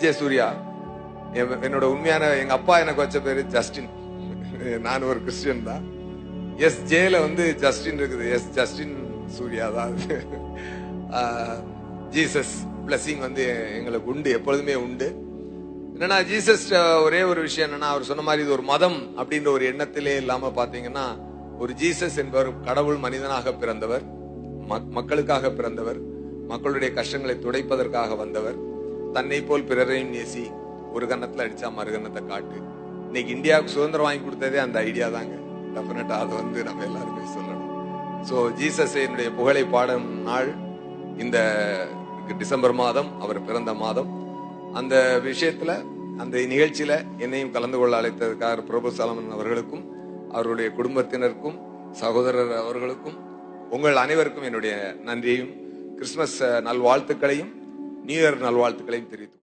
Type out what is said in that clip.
J Surya என்- என்னோட உண்மையான எங்க அப்பா எனக்கு வச்ச பேரு? ஜஸ்டின். நான் ஒரு கிறிஸ்டியன் தான். எஸ் ஜேல வந்து ஜஸ்டின் இருக்குது. எஸ் ஜஸ்டின் சூர்யா தான். அது. ஜீசஸ் பிளஸிங் வந்து எங்களுக்கு உண்டு எப்பொழுதுமே உண்டு. என்னன்னா ஜீசஸ் ஒரே ஒரு விஷயம் என்னன்னா அவர் சொன்ன மாதிரி இது ஒரு மதம் அப்படின்ற ஒரு எண்ணத்திலே இல்லாம பாத்தீங்கன்னா ஒரு ஜீசஸ் என்பவர் கடவுள் மனிதனாக பிறந்தவர் மக்- மக்களுக்காக பிறந்தவர் மக்களுடைய கஷ்டங்களை துடைப்பதற்காக வந்தவர். தன்னை போல் பிறரையும் நேசி ஒரு கன்னத்தில் அடிச்சா மறு கன்னத்தை காட்டு. இன்னைக்கு இந்தியாவுக்கு சுதந்திரம் வாங்கி கொடுத்ததே அந்த ஐடியா தாங்க. டெஃபினட்டா அதை வந்து நம்ம எல்லாருமே சொல்லணும். ஸோ ஜீசஸ் என்னுடைய புகழை பாடும் நாள் இந்த டிசம்பர் மாதம் அவர் பிறந்த மாதம். அந்த விஷயத்துல அந்த நிகழ்ச்சியில என்னையும் கலந்து கொள்ள அழைத்ததுக்காக பிரபு சலமன் அவர்களுக்கும் அவருடைய குடும்பத்தினருக்கும் சகோதரர் அவர்களுக்கும் உங்கள் அனைவருக்கும் என்னுடைய நன்றியையும் கிறிஸ்துமஸ் நல்வாழ்த்துக்களையும் நியூ இயர் நல்வாழ்த்துக்களையும் தெரிவித்துக்